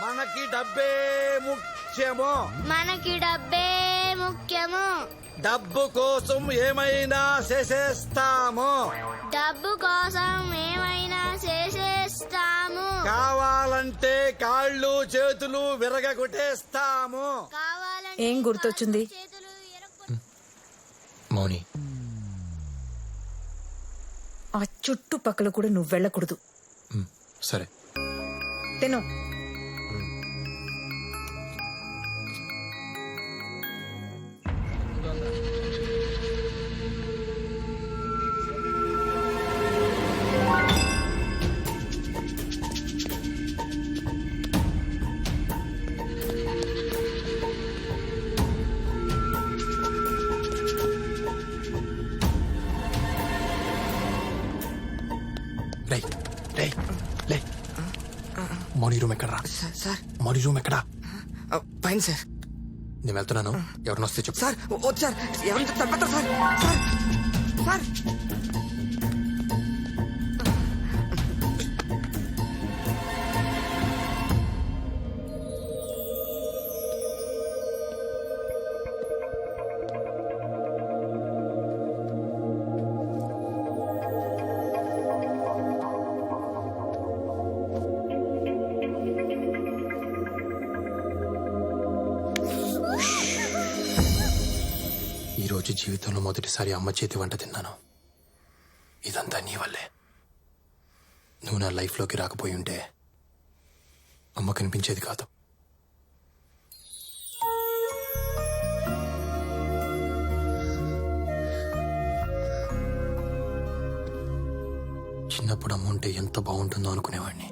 మనకి డబ్బే ముఖ్యము. మనకి డబ్బే ముఖ్యము. డబ్బు కోసం ఏమైనా చేసేస్తాము. డబ్బు కోసం ఏమైనా చేసేస్తాము. కావాలంటే కాళ్ళు చేతులు విరగగొట్టేస్తాము. కావాలంటే ఏం గుర్తొచ్చింది? మౌని. ఆ చుట్టుపక్కల కూడా నువ్వు వెళ్ళకూడదు. సరే. తిను. మౌని రూమ్ ఎక్కడరా సార్. మౌని రూమ్ ఎక్కడా పైన సార్. నేను వెళ్తున్నాను. ఎవరిని వస్తే చెప్పు. Sir sir. ఎవరిని చంపేస్తారు సార్. Sir sir. నుంచి జీవితంలో మొదటిసారి అమ్మ చేతి వంట తిన్నాను. ఇదంతా నీ వల్లే. నువ్వు నా లైఫ్లోకి రాకపోయి ఉంటే అమ్మ కనిపించేది కాదు. చిన్నప్పుడు అమ్మ ఉంటే ఎంత బాగుంటుందో అనుకునేవాడిని.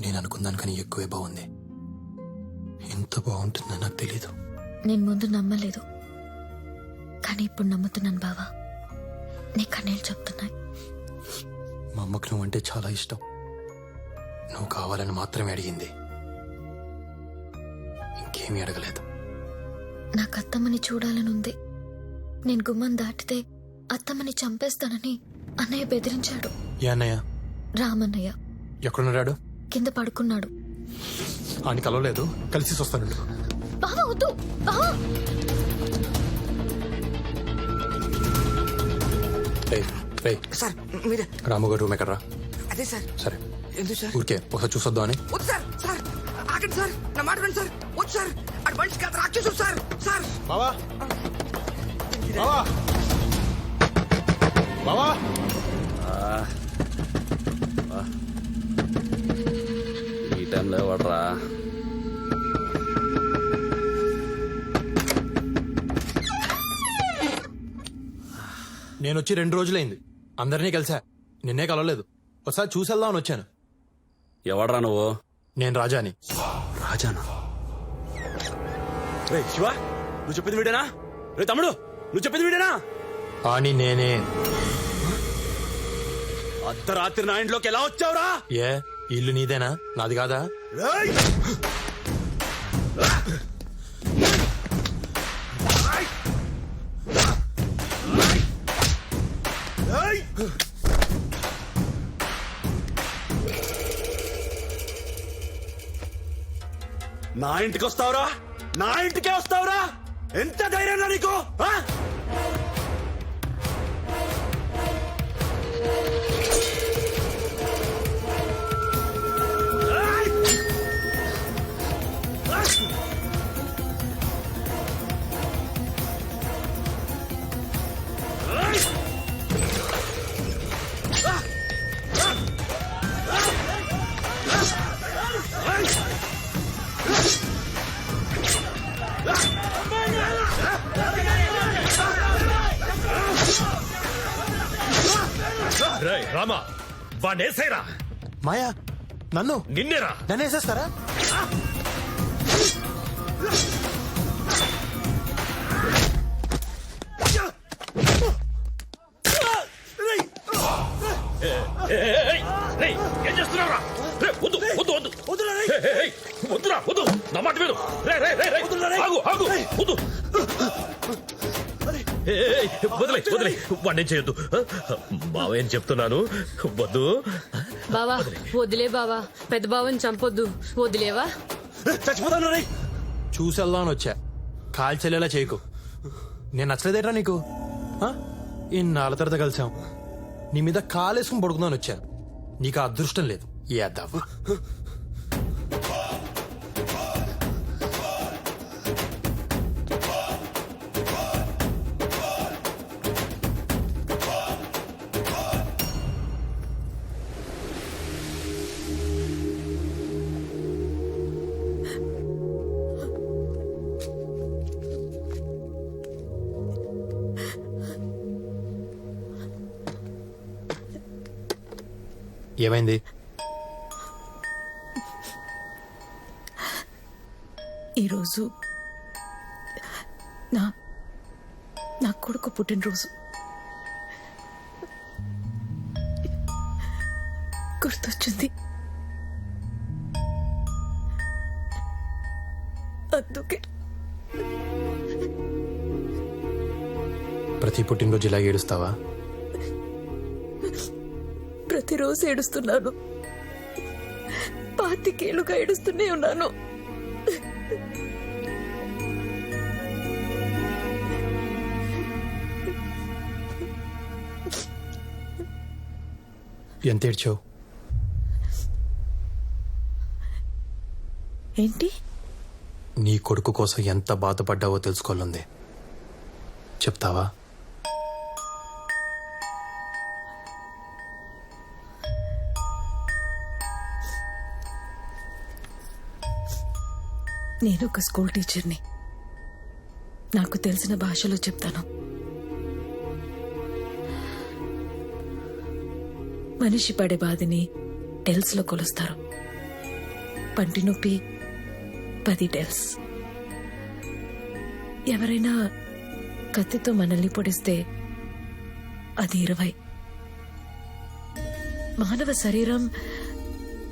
నేను అనుకున్నాను ఎక్కువే బాగుంది. ఎంత బాగుంటుందో నాకు తెలీదు. నేను ముందు నమ్మలేదు. కానీ ఇప్పుడు నమ్ముతున్నాను బావా. నీ కన్నీళ్ళు చెప్తున్నాయి. మా అమ్మకు నువ్వు అంటే చాలా ఇష్టం. నువ్వు కావాలని మాత్రమే అడిగింది. ఇంకేమీ అడగలేదు. నాకు అత్తమ్మని చూడాలని ఉంది. నేను గుమ్మం దాటితే అత్తమ్మని చంపేస్తానని అన్నయ్య బెదిరించాడు. ఏ అన్నయ్య? రామన్నయ్య. ఎక్కడున్నాడు? కింద పడుకున్నాడు. ఆయన కలవలేదు కలిసి వస్తాను బావా వద్దు. బావా. సార్ మీరే రాముగారు రూమ్ ఎక్కడరా? అదే సార్. సరే. ఎందుకు సార్? ఊరికే ఒకసారి చూసొద్దాం అని? వద్దు సార్ సార్. ఆగండి సార్. నా మాట వినండి సార్. వద్దు సార్. అటు మనిషి కాదు రాక్షసుడు సార్. సార్. బావా. బావా. బావా. ఈ టైంలో ఎవడరా? నేను వచ్చి రెండు రోజులైంది. అందరినీ కలిసా. నిన్నే కలవలేదు. ఒకసారి చూసేద్దామని వచ్చాను. ఎవడరా నువ్వు? నేను రాజాని. రాజానా? రే శివ నువ్వు చెప్పింది వీడేనా? రే తమ్ముడు నువ్వు చెప్పింది వీడేనా? అని నేనే. అర్ధరాత్రి నా ఇంట్లోకి ఎలా వచ్చావురా? ఏ ఇల్లు నీదేనా? నాది కాదా? రేయ్! నా ఇంటికి వస్తావురా? నా ఇంటికే వస్తావురా? ఎంత ధైర్యంగా నీకు రామా వాడేసేరా మాయా నన్ను నిన్నేరా. నన్ను వేసేస్తారా వదిలే వదిలే. వాడిని చేయొద్దు. మావేం చెప్తున్నాను? వద్దు. బావా వదిలే. బావా. పెద్ద బావని చంపొద్దు. వదిలేవా? చచ్చిపోతాను రే. చూసి వెళ్దామని వచ్చా. కాల్ చెల్లేలా చేయకు. నేను నచ్చలేదేట్రా నీకు? ఆ? ఇన్నాళ్ళ తర్వాత కలిసాం. నీ మీద కాలేసుకుని పడుకుందామని వచ్చా నీకు ఆ అదృష్టం లేదు. యాదవ్ ఏమైంది? ఈరోజు నా నా కొడుకు పుట్టినరోజు. గుర్తొచ్చింది. అందుకే. ప్రతి పుట్టినరోజు ఇలా ఏడుస్తావా? ప్రతిరోజు ఏడుస్తున్నాను. పాతికేళ్ళుగా ఏడుస్తూనే ఉన్నాను. ఎంత ఏడ్చావు? ఏంటి? నీ కొడుకు కోసం ఎంత బాధపడ్డావో తెలుసుకోవాలంది. చెప్తావా? నేను ఒక స్కూల్ టీచర్ని. నాకు తెలిసిన భాషలో చెప్తాను. మనిషి పడే బాధని టెల్స్లో కొలుస్తారు. పంటి నొప్పి పది టెల్స్. ఎవరైనా కత్తితో మనల్ని పొడిస్తే అది ఇరవై. మానవ శరీరం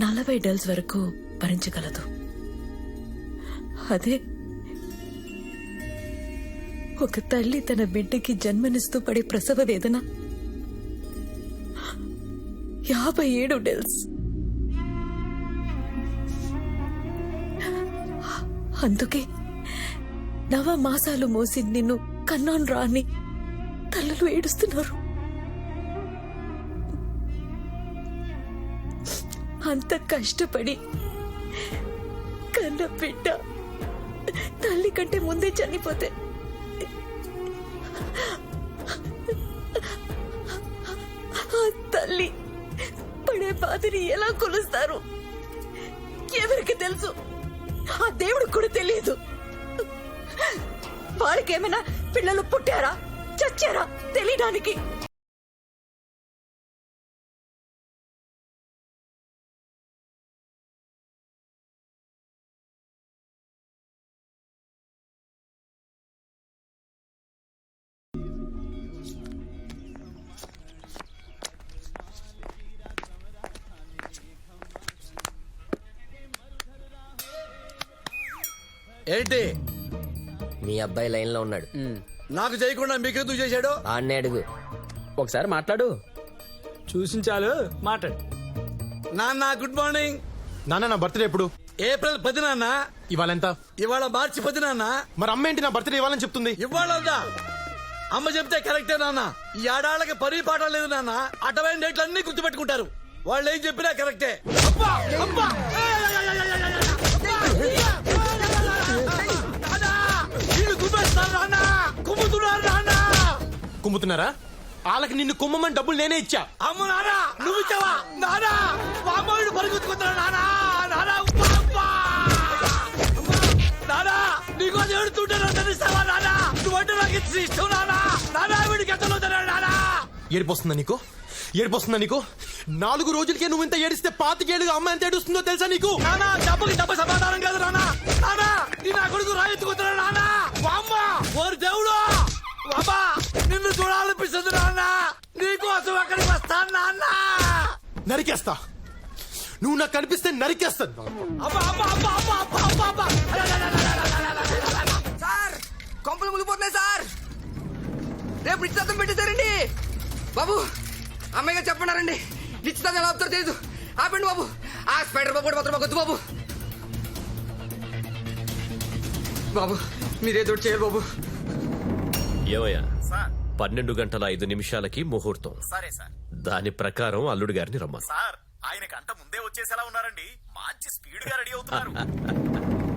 నలభై డెల్స్ వరకు భరించగలదు. అదే. ఒక తల్లి తన బిడ్డకి జన్మనిస్తూ పడే ప్రసవ వేదన. యాభై ఏడు డెల్స్. అందుకే నవ మాసాలు మోసి నిన్ను కన్నాను రాని తల్లులు ఏడుస్తున్నారు. అంత కష్టపడి కన్న బిడ్డ తల్లి కంటే ముందే చనిపోతే. ఆ తల్లి పడే బాధని ఎలా కొలుస్తారు? ఎవరికి తెలుసు? ఆ దేవుడు కూడా తెలియదు. వాడికేమైనా పిల్లలు పుట్టారా? చచ్చారా? తెలియడానికి. ఏంటి? మీ అబ్బాయి లైన్లో ఉన్నాడు నాకు చేయకుండా మీకెందుకు చేశాడు? ఆడనే అడుగు. ఒకసారి మాట్లాడు. చూసించాలు? మాట్లాడు. నాన్న గుడ్ మార్నింగ్. నాన్న నా బర్త్డే ఎప్పుడు? ఏప్రిల్ పది నాన్న. ఇవాళ ఎంత? ఇవాళ మార్చి పది నాన్న. మరి అమ్మ ఏంటి నా బర్త్డే ఇవ్వాలని చెప్తుంది? ఇవాళ అమ్మ చెప్తే కరెక్టే నాన్న. ఈ ఆడాళ్ళకి పరి పాట లేదు నాన్న. అటవైన డేట్లు అన్ని గుర్తుపెట్టుకుంటారు. వాళ్ళు ఏం చెప్పినా కరెక్టే. అబ్బా! అబ్బా! కుమ్ముతున్నారు వాళ్ళకి నిన్ను కుమ్మమని డబ్బులు నేనే ఇచ్చా. అమ్మ నాన్న నువ్వు ఇచ్చావా? నాన్న మా అమ్మాయిని పరిగెత్తుకుంటున్నా ఉప్పా! అమ్మా! నాన్న నీకోసం ఏడుతుంటాను తెలుస్తావా నాన్న నువ్వంటే నాకు ఇష్టం నాన్న నాన్న వీడికి ఎంత అవుతున్నాడు నాన్న ఏడిపోస్తుందా నీకు? ఏడిపోస్తుందా నీకు? నాలుగు రోజులకే నువ్వు ఇంత ఏడిస్తే పాతికేళ్ళుగా అమ్మ ఎంత ఏడుస్తుందో తెలుసా నీకు? నాన్న డబ్బుకి డబ్బు సమాధానం కాదు నాన్న నాన్న నీ నా కొడుకు రాయెత్తుకుంటున్నాడు నాన్న అమ్మ ఓరి దేవుడు. అమ్మా నిన్ను చూడాలనిపిస్తుంది నాన్న. నీకోసం అక్కడికి వస్తాను నాన్న. నరికేస్తా. నువ్వు నాకు కనిపిస్తే నరికేస్తాను. సార్ కొంపలు మునిగిపోతున్నాయి సార్. రేపు నిశ్చితార్థం పెట్టేశారండి. బాబు అమ్మాయి గారు చెప్పన్నారండి. నిశ్చితార్థం ఎలా అవుతారో తెలీదు. ఆపండి బాబు. ఆ స్పైడర్ బాబు కూడా మాత్రం బాబు. బాబు మీరేదో ఒకటి చేయాలి బాబు? ఏమయ్యా? పన్నెండు గంటల ఐదు నిమిషాలకి ముహూర్తం. సరే సార్. దాని ప్రకారం అల్లుడు గారిని రమ్మను. సార్ ఆయన గంట ముందే వచ్చేసేలా ఉన్నారండి. మంచి స్పీడ్గా రెడీ అవుతున్నారు.